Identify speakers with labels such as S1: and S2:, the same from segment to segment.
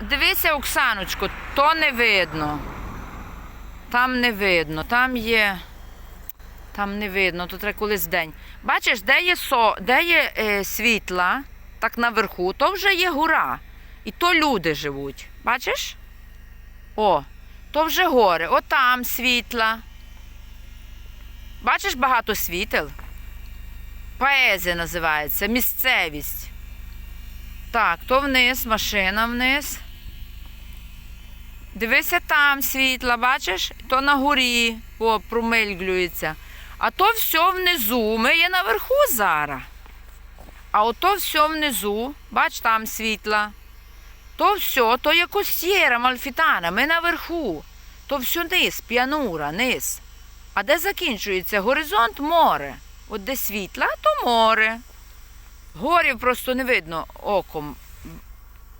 S1: дивися, Оксаночко, то не видно. Там не видно, там є. Там не видно, то треба колись день. Бачиш, де є со, де є е, світла, так наверху, то вже є гора. І то люди живуть. Бачиш? О, то вже гори. О, там світла. Бачиш багато світел? Поезія називається, місцевість. Так, то вниз, машина вниз. Дивися там світла, бачиш? То на горі, о, промильглюється. А то все внизу. Ми є наверху зараз. А ото все внизу, бач, там світла. То все, то є костєра Мальфітана, ми наверху. То все низ, п'янура, низ. А де закінчується горизонт море. От де світла, то море. Горів просто не видно оком,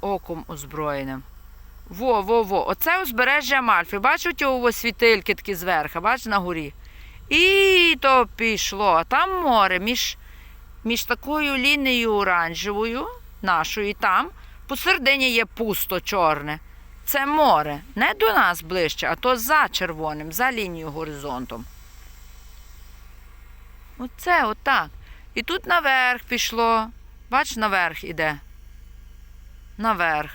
S1: оком озброєним. Во, во, во. Оце узбережжя Амальфи. Бачу ті ово світильки такі зверху, бач на горі. І то пішло. А там море між, між такою лінією оранжевою, нашою, і там, посередині є пусто чорне. Це море. Не до нас ближче, а то за червоним, за лінією горизонтом. Оце отак. І тут наверх пішло. Бач, наверх іде. Наверх.